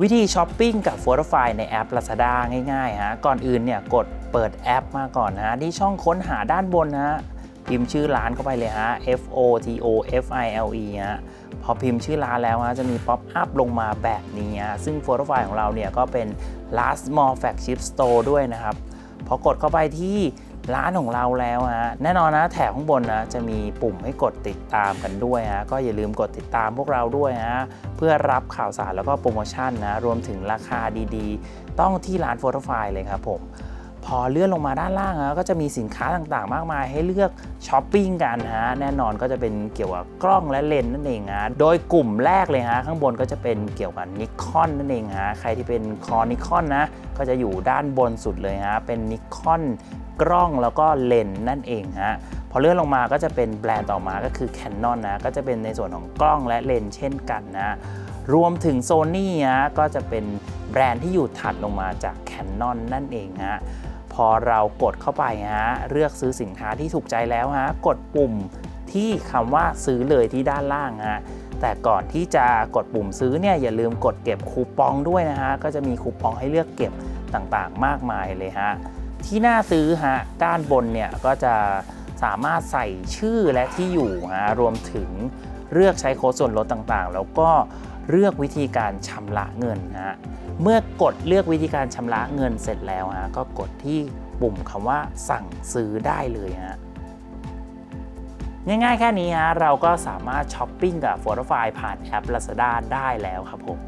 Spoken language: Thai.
วิธีช้อปปิ้งกับ f o r t i f y ในแอป Lazada ง่ายๆฮะก่อนอื่นเนี่ยกดเปิดแอปมาก่อนนะที่ช่องค้นหาด้านบนนะฮะพิมพ์ชื่อร้านเข้าไปเลยฮะ F O T O F I L E ฮะพอพิมพ์ชื่อร้านแล้วฮะจะมีป๊อปอัพลงมาแบบนี้ฮะซึ่ง f o r t i f y ของเราเนี่ยก็เป็น last mall flagship store ด้วยนะครับพอกดเข้าไปที่ ร้านของเราแล้วฮะแน่นอนนะแถบข้างบนนะจะมีปุ่มให้กดติดตามกันด้วยฮะก็อย่าลืมกดติดตามพวกเราด้วยฮะเพื่อรับข่าวสารแล้วก็โปรโมชั่นนะรวมถึงราคาดีๆ ต้องที่ร้านโฟโตไฟล์เลยครับผม พอเลื่อนลงมาด้านล่างนะก็จะมีสินค้าต่างๆ มากมายให้เลือกช้อปปิ้งกันฮะแน่นอนก็จะเป็นเกี่ยวกับกล้องและเลนส์นั่นเองฮะโดยกลุ่มแรกเลยฮะข้างบนก็จะเป็นเกี่ยวกับนิคอนนั่นเองฮะใครที่เป็นคอนิคอนนะก็จะอยู่ด้านบนสุดเลยฮะเป็นนิคอนกล้องแล้วก็เลนส์นั่นเองฮะพอเลื่อนลงมาก็จะเป็นแบรนด์ต่อมาก็คือ Canon นะก็จะเป็นในส่วนของกล้องและเลนส์เช่นกันนะรวมถึง Sony ฮะก็จะเป็น แบรนด์ที่อยู่ถัดลงมาจาก Canon นั่นเองฮะพอเรากดเข้าไปฮะเลือกซื้อสินค้าที่ถูกใจแล้วฮะกดปุ่มที่คำว่าซื้อเลยที่ด้านล่างฮะแต่ก่อนที่จะกดปุ่มซื้อเนี่ยอย่าลืมกดเก็บคูปองด้วยนะฮะก็จะมีคูปองให้เลือกเก็บต่างๆ มากมายเลยฮะที่หน้าซื้อฮะด้านบนเนี่ยก็จะ สามารถใส่ชื่อและที่อยู่ฮะรวมถึงเลือกใช้โค้ดส่วนลดต่างๆ แล้วก็เลือกวิธีการชำระเงินฮะเมื่อกดเลือกวิธีการชำระเงินเสร็จแล้วฮะก็กดที่ปุ่มคำว่าสั่งซื้อได้เลยฮะง่ายๆแค่นี้ฮะเราก็สามารถช้อปปิ้งกับ f o r t i f y ผ่านแอป Lazada ได้แล้วครับผม